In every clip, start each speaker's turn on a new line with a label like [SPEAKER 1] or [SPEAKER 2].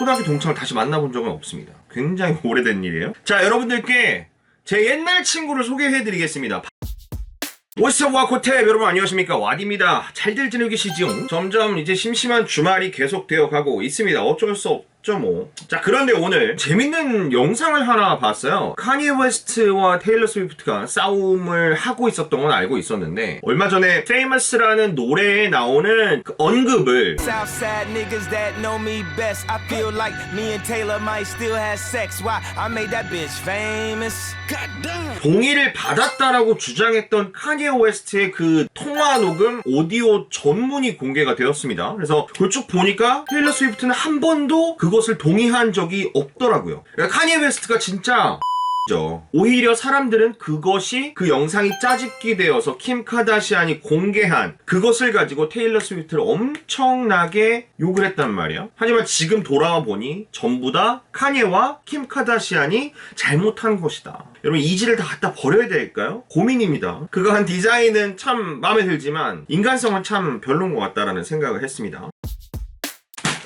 [SPEAKER 1] 초등학교 동창을 다시 만나본 적은 없습니다. 굉장히 오래된 일이에요. 자, 여러분들께 제 옛날 친구를 소개해드리겠습니다. 오스와 고탭 여러분 안녕하십니까 와디입니다 잘들 지내고 계시죠? 점점 이제 심심한 주말이 계속되어 가고 있습니다 어쩔 수뭐 자 그런데 오늘 재밌는 영상을 하나 봤어요. 카니에 웨스트와 테일러 스위프트가 싸움을 하고 있었던 건 알고 있었는데 얼마 전에 Famous라는 노래에 나오는 그 언급을. 동의를 받았다라고 주장했던 카니에 웨스트의 그 통화 녹음 오디오 전문이 공개가 되었습니다. 그래서 그걸 쭉 보니까 테일러 스위프트는 한 번도 그 것을 동의한 적이 없더라고요. 그러니까 카니에 웨스트가 진짜 죠. 오히려 사람들은 그것이 그 영상이 짜집기 되어서 킴 카다시안이 공개한 그것을 가지고 테일러 스위프트를 엄청나게 욕을 했단 말이야. 하지만 지금 돌아와 보니 전부 다 카니에와 킴 카다시안이 잘못한 것이다. 여러분 이지를 다 갖다 버려야 될까요? 고민입니다. 그가 한 디자인은 참 마음에 들지만 인간성은 참 별론 것 같다라는 생각을 했습니다.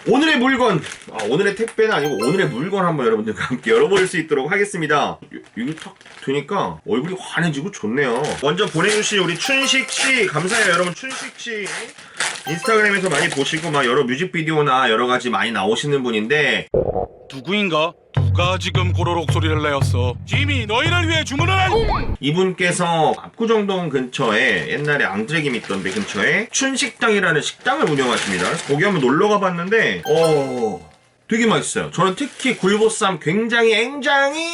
[SPEAKER 1] 오늘의 물건, 아, 오늘의 택배는 아니고 오늘의 물건 한번 여러분들과 함께 열어볼 수 있도록 하겠습니다. 이- 이게 탁 되니까 얼굴이 환해지고 좋네요. 먼저 보내주신 우리 춘식 씨 감사해요, 여러분. 춘식 씨 인스타그램에서 많이 보시고 막 여러 뮤직비디오나 여러 가지 많이 나오시는 분인데
[SPEAKER 2] 누구인가? 누가 지금 고로록 소리를 내었어? 지미 너희를 위해 주문을 할
[SPEAKER 1] 이분께서 압구정동 근처에 옛날에 앙드레김 있던 데 근처에 춘식당이라는 식당을 운영하십니다. 그래서 거기 한번 놀러 가봤는데 어 되게 맛있어요. 저는 특히 굴보쌈 굉장히 굉장히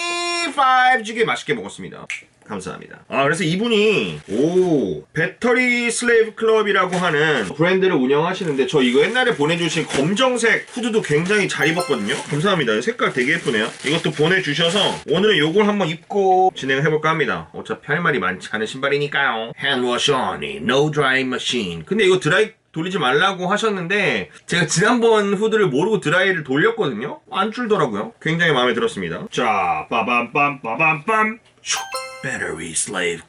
[SPEAKER 1] 5G게 맛있게 먹었습니다. 감사합니다. 아, 그래서 이분이, 오, 배터리 슬레이브 클럽이라고 하는 브랜드를 운영하시는데, 저 이거 옛날에 보내주신 검정색 후드도 굉장히 잘 입었거든요? 감사합니다. 색깔 되게 예쁘네요. 이것도 보내주셔서, 오늘은 요걸 한번 입고 진행을 해볼까 합니다. 어차피 할 말이 많지 않은 신발이니까요. only, no dry machine. 근데 이거 드라이 돌리지 말라고 하셨는데 제가 지난번 후드를 모르고 드라이를 돌렸거든요. 안 줄더라고요. 굉장히 마음에 들었습니다. 자, 빠밤빰 빠밤빰 슉. Battery Slave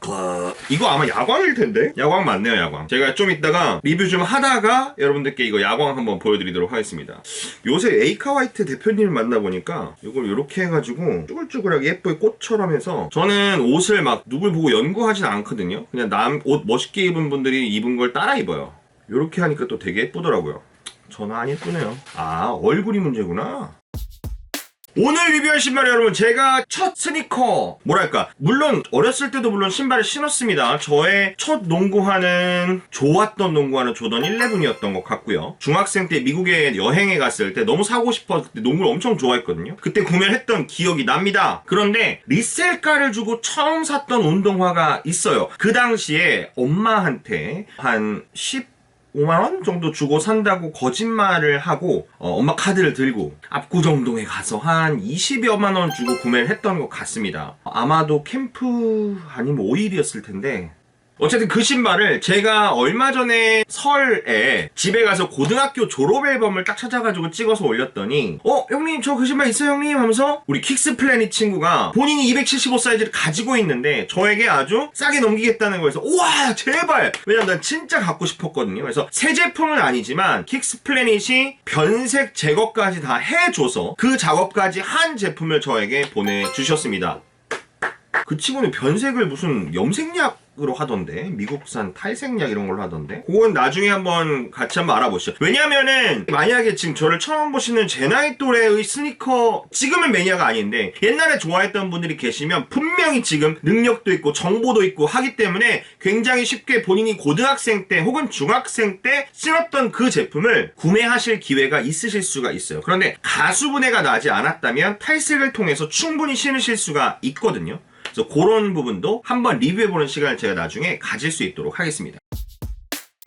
[SPEAKER 1] 이거 아마 야광일 텐데 야광 맞네요 야광 제가 좀 이따가 리뷰 좀 하다가 여러분들께 이거 야광 한번 보여드리도록 하겠습니다 요새 에이카 화이트 대표님을 만나보니까 이걸 이렇게 해가지고 쭈글쭈글하게 예쁘게 꽃처럼 해서 저는 옷을 막 누굴 보고 연구하진 않거든요 그냥 남 옷 멋있게 입은 분들이 입은 걸 따라 입어요 이렇게 하니까 또 되게 예쁘더라고요. 저는 안 예쁘네요. 아, 얼굴이 문제구나. 오늘 리뷰할 신발 여러분 제가 첫 스니커 뭐랄까 물론 어렸을 때도 물론 신발을 신었습니다. 저의 첫 농구화는 좋았던 농구화는 조던 11이었던 것 같고요. 중학생 때 미국에 여행에 갔을 때 너무 사고 싶어서 그때 농구를 엄청 좋아했거든요. 그때 구매를 했던 기억이 납니다. 그런데 리셀가를 주고 처음 샀던 운동화가 있어요. 그 당시에 엄마한테 한 10, 5만원 정도 주고 산다고 거짓말을 하고 어, 엄마 카드를 들고 압구정동에 가서 한 20여만원 주고 구매를 했던 것 같습니다. 아마도 캠프 아니면 5일이었을 텐데 어쨌든 그 신발을 제가 얼마 전에 설에 집에 가서 고등학교 졸업 앨범을 딱 찾아가지고 찍어서 올렸더니 어 형님 저 그 신발 있어요 형님? 하면서 우리 킥스 플래닛 친구가 본인이 275 사이즈를 가지고 있는데 저에게 아주 싸게 넘기겠다는 거에서 우와 제발! 왜냐면 난 진짜 갖고 싶었거든요. 그래서 새 제품은 아니지만 킥스 플래닛이 변색 제거까지 다 해줘서 그 작업까지 한 제품을 저에게 보내주셨습니다. 그 친구는 변색을 무슨 염색약 으로 하던데 미국산 탈색약 이런 걸로 하던데. 그건 나중에 한번 같이 한번 알아보시죠. 왜냐면은 만약에 지금 저를 처음 보시는 제 나이 또래의 스니커 지금은 매니아가 아닌데 옛날에 좋아했던 분들이 계시면 분명히 지금 능력도 있고 정보도 있고 하기 때문에 굉장히 쉽게 본인이 고등학생 때 혹은 중학생 때 신었던 그 제품을 구매하실 기회가 있으실 수가 있어요. 그런데 가수분해가 나지 않았다면 탈색을 통해서 충분히 신으실 수가 있거든요 그래서 그런 부분도 한번 리뷰해보는 시간을 제가 나중에 가질 수 있도록 하겠습니다.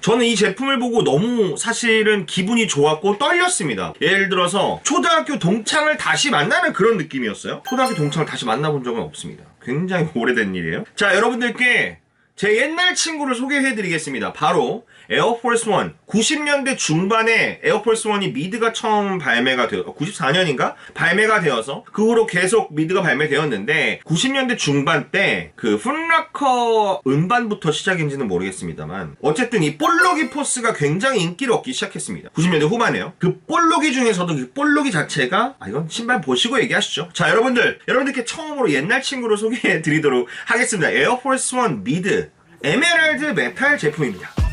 [SPEAKER 1] 저는 이 제품을 보고 너무 사실은 기분이 좋았고 떨렸습니다. 예를 들어서 초등학교 동창을 다시 만나는 그런 느낌이었어요. 초등학교 동창을 다시 만나본 적은 없습니다. 굉장히 오래된 일이에요. 자, 여러분들께 제 옛날 친구를 소개해 드리겠습니다. 바로 에어포스 원 90년대 중반에 에어포스 원이 미드가 처음 발매가 되어 94년인가 발매가 되어서 그 후로 계속 미드가 발매되었는데 90년대 중반 때 그 푼라커 음반부터 시작인지는 모르겠습니다만 어쨌든 이 볼로기 포스가 굉장히 인기를 얻기 시작했습니다. 90년대 후반에요. 그 볼로기 중에서도 그 볼로기 자체가 아 이건 신발 보시고 얘기하시죠. 자 여러분들 여러분들께 처음으로 옛날 친구를 소개해 드리도록 하겠습니다. 에어포스 원 미드 에메랄드 메탈 제품입니다.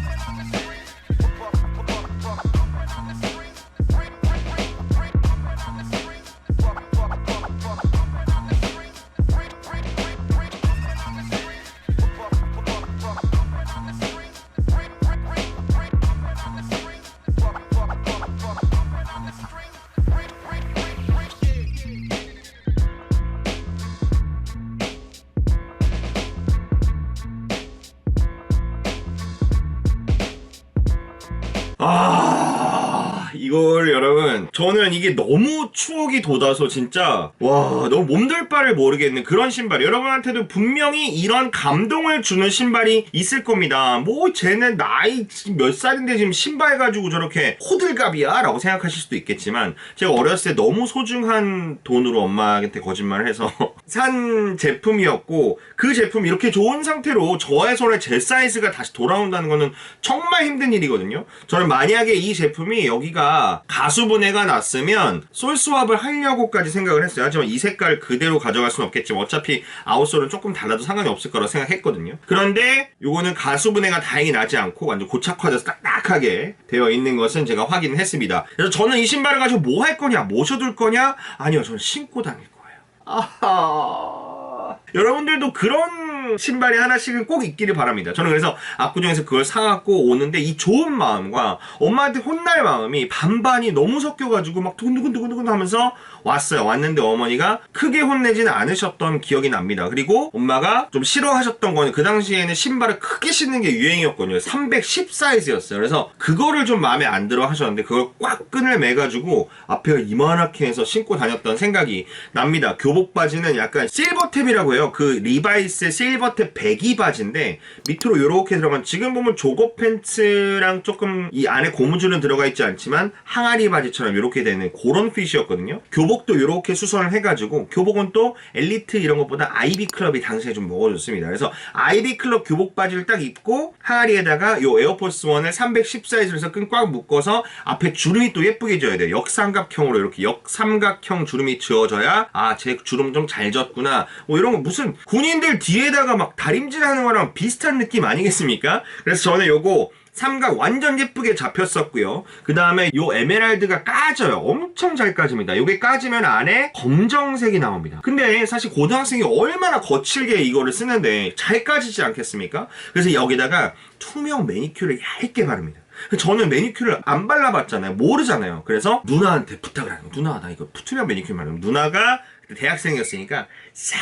[SPEAKER 1] 이걸 여러분 저는 이게 너무 추억이 돋아서 진짜 와 너무 몸둘 바를 모르겠는 그런 신발 여러분한테도 분명히 이런 감동을 주는 신발이 있을 겁니다 뭐 쟤는 나이 몇 살인데 지금 신발 가지고 저렇게 호들갑이야 라고 생각하실 수도 있겠지만 제가 어렸을 때 너무 소중한 돈으로 엄마한테 거짓말을 해서 산 제품이었고 그 제품 이렇게 좋은 상태로 저의 손에 제 사이즈가 다시 돌아온다는 거는 정말 힘든 일이거든요. 저는 만약에 이 제품이 여기가 가수분해가 났으면 솔 스왑을 하려고까지 생각을 했어요. 하지만 이 색깔 그대로 가져갈 수는 없겠지만 어차피 아웃솔은 조금 달라도 상관이 없을 거라 생각했거든요. 그런데 요거는 가수분해가 다행히 나지 않고 완전 고착화돼서 딱딱하게 되어 있는 것은 제가 확인을 했습니다. 그래서 저는 이 신발을 가지고 뭐 할 거냐, 모셔둘 거냐? 아니요, 저는 신고 다닐 거예요. 아하. 여러분들도 그런 신발이 하나씩은 꼭 있기를 바랍니다. 저는 그래서 압구정에서 그걸 사갖고 오는데 이 좋은 마음과 엄마한테 혼날 마음이 반반이 너무 섞여가지고 막 두근두근두근두근 하면서 왔어요. 왔는데 어머니가 크게 혼내지는 않으셨던 기억이 납니다. 그리고 엄마가 좀 싫어하셨던 거는 그 당시에는 신발을 크게 신는 게 유행이었거든요. 310 사이즈였어요. 그래서 그거를 좀 마음에 안 들어 하셨는데 그걸 꽉 끈을 매가지고 앞에가 이만하게 해서 신고 다녔던 생각이 납니다. 교복 바지는 약간 실버탭이라고 해요. 그 리바이스 실버 탭 배기 바지인데 밑으로 이렇게 들어간 지금 보면 조거 팬츠랑 조금 이 안에 고무줄은 들어가 있지 않지만 항아리 바지처럼 이렇게 되는 그런 핏이었거든요. 교복도 이렇게 수선을 해가지고 교복은 또 엘리트 이런 것보다 아이비 클럽이 당시에 좀 먹어줬습니다. 그래서 아이비 클럽 교복 바지를 딱 입고 항아리에다가 요 에어포스 원을 310 사이즈로 해서 끈 꽉 묶어서 앞에 주름이 또 예쁘게 져야 돼요. 역삼각형으로 이렇게 역삼각형 주름이 지어져야 아 제 주름 좀 잘 졌구나. 뭐 이런 거 무슨 군인들 뒤에다 가 막 다림질 하는 거랑 비슷한 느낌 아니겠습니까? 그래서 저는 요거 삼각 완전 예쁘게 잡혔었고요. 그 다음에 요 에메랄드가 까져요. 엄청 잘 까집니다. 요게 까지면 안에 검정색이 나옵니다. 근데 사실 고등학생이 얼마나 거칠게 이거를 쓰는데 잘 까지지 않겠습니까? 그래서 여기다가 투명 매니큐어를 얇게 바릅니다. 저는 매니큐어를 안 발라봤잖아요. 모르잖아요. 그래서 누나한테 부탁을 하는 거예요. 누나 나 이거 투명 매니큐어 바르면 누나가 대학생이었으니까 싹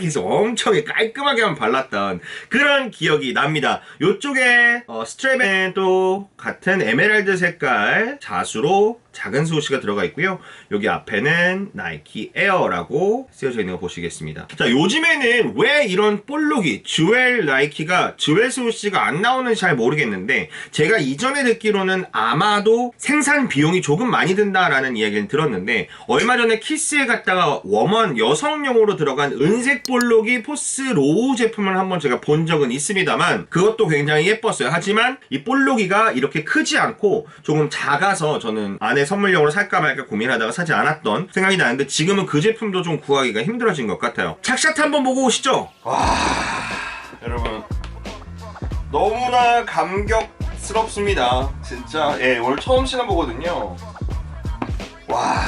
[SPEAKER 1] 해서 엄청 깔끔하게만 발랐던 그런 기억이 납니다. 요쪽에 어, 스트랩에 또 같은 에메랄드 색깔 자수로 작은 수호시가 들어가 있고요. 여기 앞에는 나이키 에어라고 쓰여져 있는 거 보시겠습니다. 자, 요즘에는 왜 이런 볼록이 주엘 나이키가 주엘 수호시가 안 나오는지 잘 모르겠는데 제가 이전에 듣기로는 아마도 생산 비용이 조금 많이 든다라는 이야기를 들었는데 얼마 전에 키스에 갔다가 웜원 여성용으로 들어간 은색 볼록이 포스 로우 제품을 한번 제가 본 적은 있습니다만 그것도 굉장히 예뻤어요. 하지만 이 볼록이가 이렇게 크지 않고 조금 작아서 저는 안에 선물용으로 살까 말까 고민하다가 사지 않았던 생각이 나는데 지금은 그 제품도 좀 구하기가 힘들어진 것 같아요. 착샷 한번 보고 오시죠. 와 여러분 너무나 감격스럽습니다. 진짜 예 오늘 처음 신어보거든요. 와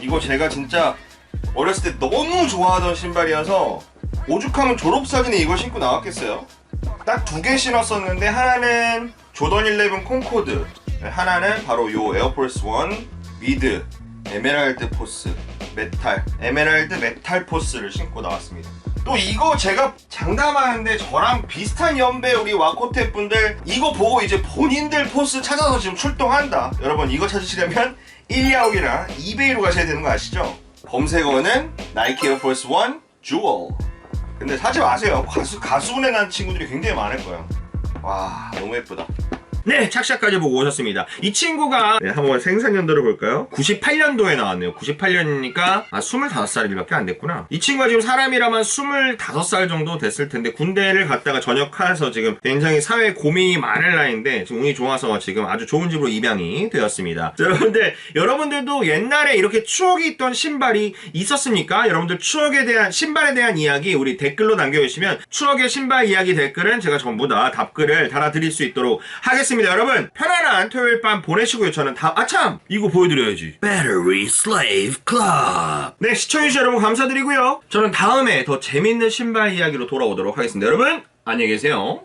[SPEAKER 1] 이거 제가 진짜 어렸을 때 너무 좋아하던 신발이어서 오죽하면 졸업사진에 이걸 신고 나왔겠어요? 딱 두 개 신었었는데 하나는 조던 11 콩코드 하나는 바로 요 에어포스 1 미드 에메랄드 포스 메탈 에메랄드 메탈 포스를 신고 나왔습니다 또 이거 제가 장담하는데 저랑 비슷한 연배 우리 와코테 분들 이거 보고 이제 본인들 포스 찾아서 지금 출동한다 여러분 이거 찾으시려면 1야옥이랑 이베이로 가셔야 되는 거 아시죠? 검색어는 나이키 에어포스 1 주얼 근데 사지 마세요. 가수 가수분에 난 친구들이 굉장히 많을 거예요. 와 너무 예쁘다. 네, 착샷까지 보고 오셨습니다. 이 친구가 네, 한번 생산년도를 볼까요? 98년도에 나왔네요. 98년이니까 아 25살밖에 안 됐구나. 이 친구가 지금 사람이라면 25살 정도 됐을 텐데 군대를 갔다가 전역해서 지금 굉장히 사회 고민이 많을 나이인데 지금 운이 좋아서 지금 아주 좋은 집으로 입양이 되었습니다. 자, 여러분들 여러분들도 옛날에 이렇게 추억이 있던 신발이 있었습니까? 여러분들 추억에 대한 신발에 대한 이야기 우리 댓글로 남겨주시면 추억의 신발 이야기 댓글은 제가 전부 다 답글을 달아드릴 수 있도록 하겠습니다. 여러분 편안한 토요일 밤 보내시고요. 저는 다 아참 이거 보여드려야지.
[SPEAKER 3] Battery Slave Club.
[SPEAKER 1] 네 시청해주셔서 여러분 감사드리고요. 저는 다음에 더 재밌는 신발 이야기로 돌아오도록 하겠습니다. 여러분 안녕히 계세요.